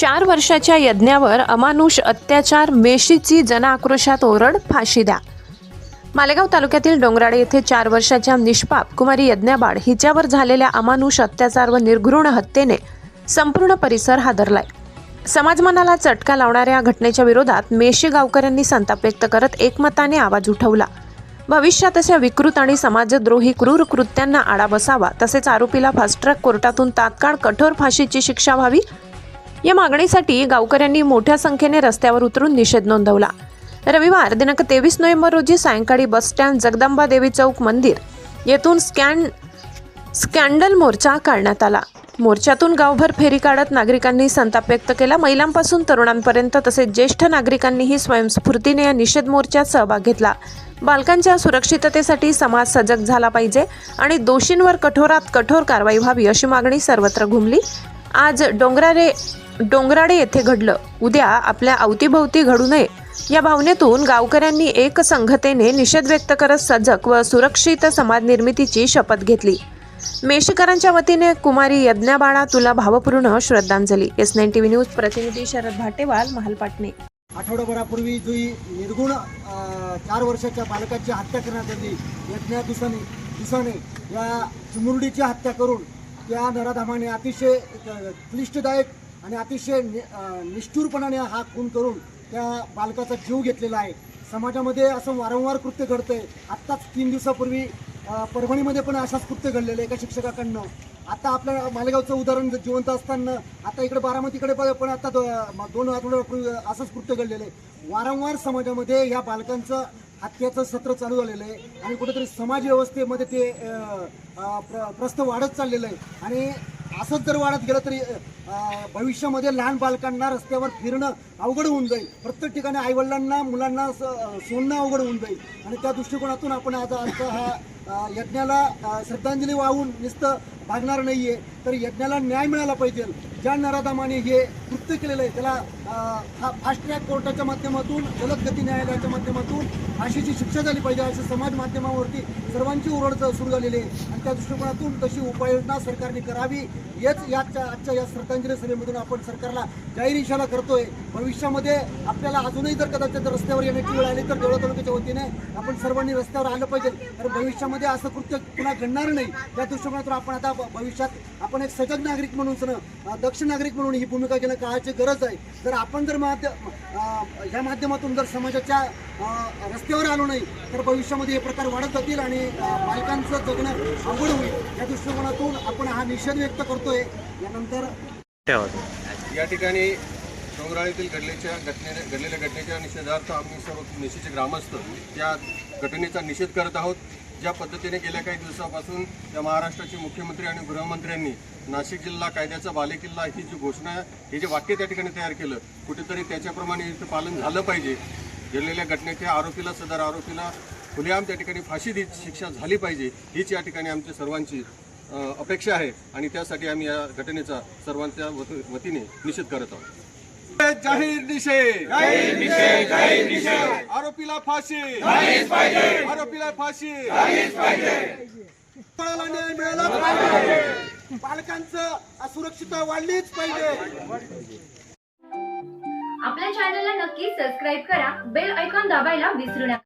चार वर्षाच्या यज्ञावर अमानुष अत्याचार मेशीची जनआक्रोशात ओरड फाशी द्या. मालेगाव तालुक्यातील डोंगराडे येथे चार वर्षाच्या निष्पाप कुमारी यज्ञाबाड हिच्यावर झालेल्या अमानुष अत्याचार व निर्घृण हत्येने संपूर्ण परिसर हादरलाय. समाजमनाला चटका लावणाऱ्या घटनेच्या विरोधात मेशी गावकऱ्यांनी संताप व्यक्त करत एकमताने आवाज उठवला. भविष्यात अशा विकृत आणि समाजद्रोही क्रूर कृत्यांना आळा बसावा तसेच आरोपीला फास्ट ट्रॅक कोर्टातून तात्काळ कठोर फाशीची शिक्षा व्हावी या मागणीसाठी गावकऱ्यांनी मोठ्या संख्येने रस्त्यावर उतरून निषेध नोंदवला. रविवार दिनांक तेवीस नोव्हेंबर रोजी सायंकाळी बसस्टँड जगदंबा देवी चौक मंदिर येथून स्कॅन स्कॅन्डल मोर्चा काढण्यात आला. मोर्चातून गावभर फेरी काढत नागरिकांनी संताप व्यक्त केला. महिलांपासून तरुणांपर्यंत तसेच ज्येष्ठ नागरिकांनीही स्वयंस्फूर्तीने या निषेध मोर्चात सहभाग घेतला. बालकांच्या सुरक्षिततेसाठी समाज सजग झाला पाहिजे आणि दोषींवर कठोरात कठोर कारवाई व्हावी अशी मागणी सर्वत्र घुमली. आज डोंगरारे डोंगराडे येथे घडलं. उद्या आपल्या अवतीभोवती घडू नये. या भावनेतून गावकऱ्यांनी एक संघतेने निषेध व्यक्त करत सजग व सुरक्षित समाज निर्मितीची शपथ घेतली. मेषकरांच्या वतीने कुमारी यज्ञाबाळा तुला भावपूर्ण श्रद्धांजली. एस नाईन टीव्ही न्यूज प्रतिनिधी शरद भाटेवाल महालपाटणे आठवडाभरापूर्वी जो निर्गुण चार वर्षाच्या बालकाची हत्या करण्यात आली. यज्ञा दिसाने दिसाने या चिमुरडीची हत्या करून त्या नराधामाने अतिशय क्लिष्टदायक आणि अतिशय नि- निष्ठुरपणाने हा खून करून त्या बालकाचा जीव घेतलेला आहे. समाजामध्ये असं वारंवार कृत्य घडतंय. आत्ताच तीन दिवसापूर्वी परभणीमध्ये पण अशाच कृत्य घडलेलं आहे एका शिक्षकाकडनं. आता आपल्या मालेगावचं उदाहरण जिवंत असताना आता इकडे बारामतीकडे पण पण आता दो- दोन आठवड्यापूर्वी असंच कृत्य घडलेलं आहे. वारंवार समाजामध्ये या बालकांचं हत्याचं सत्र चालू झालेलं आहे आणि कुठेतरी समाज व्यवस्थेमध्ये ते प्र- प्रस्थ वाढत चाललेलं आहे. आणि असंच जर वाढत गेलं तरी भविष्यामध्ये लहान बालकांना रस्त्यावर फिरणं अवघड होऊन जाईल. प्रत्येक ठिकाणी आईवडिलांना मुलांना स- सोडणं अवघड होऊन जाईल. आणि त्या दृष्टिकोनातून आपण आज आजचा हा यज्ञाला श्रद्धांजली वाहून नुसतं भागणार नाही आहे तर यज्ञाला न्याय मिळाला पाहिजे. ज्या नराधामाने हे कृत्य केलेलं आहे त्याला हा फास्ट ट्रॅक कोर्टाच्या माध्यमातून जलद गती न्यायालयाच्या माध्यमातून फाशीची शिक्षा झाली पाहिजे अशी समाज माध्यमावरती सर्वांची ओरड सुरू झालेली आहे. आणि त्या दृष्टिकोनातून तशी उपाययोजना सरकारने करावी हेच याच्या आजच्या या श्रद्धांजली सभेमधून आपण सरकारला जाहीर इशारा करतोय. भविष्यामध्ये आपल्याला अजूनही जर कदाचित रस्त्यावर येण्याची वेळ आली तर देवळा तालुक्याच्या वतीने आपण सर्वांनी रस्त्यावर आलं पाहिजे. कारण भविष्यामध्ये असं कृत्य पुन्हा घडणार नाही. त्या दृष्टिकोनातून आपण आता भविष्यात आपण एक सजग नागरिक म्हणून दक्ष नागरिक म्हणून ही भूमिका घेणं काळाची गरज आहे. जर आपण जर माध्यम ह्या माध्यमातून जर समाजाच्या रस्त्यावर आलो नाही तर भविष्यामध्ये हे प्रकार वाढत जातील आणि बालकांचं जगणं अवघड होईल. या दृष्टिकोनातून आपण हा निषेध व्यक्त करतोय. यानंतर या ठिकाणी डोंगराळीतील घडलेच्या घटने घडलेल्या घटनेच्या निषेधार्थ आम्ही सर्व मेशीचे ग्रामस्थ त्या घटनेचा निषेध करत आहोत. ज्या पद्धतीने गेल्या काही दिवसापासून या महाराष्ट्राचे मुख्यमंत्री आणि गृहमंत्र्यांनी नाशिक जिल्हा कायद्याचा बालेकिल्ला ही जी घोषणा हे जे वाक्य त्या ठिकाणी तयार केलं कुठेतरी त्याच्याप्रमाणे इथं पालन झालं पाहिजे. घडलेल्या घटनेच्या आरोपीला सदर आरोपीला खुलेआम त्या ठिकाणी फाशी दी शिक्षा झाली पाहिजे हीच या ठिकाणी आमच्या सर्वांची अपेक्षा आहे. आणि त्यासाठी आम्ही या घटनेचा सर्वांच्या वत- वतीने निषेध करत आहोत. जाहीर निषेध. आरोपीला फाशी. आरोपीला फाशी. न्याय मिळाला पाहिजे? बालकांचं असुरक्षितता वाढलीच पाहिजे. आपल्या चॅनलला नक्की सबस्क्राईब करा. बेल ऐकॉन दाबायला विसरू नका.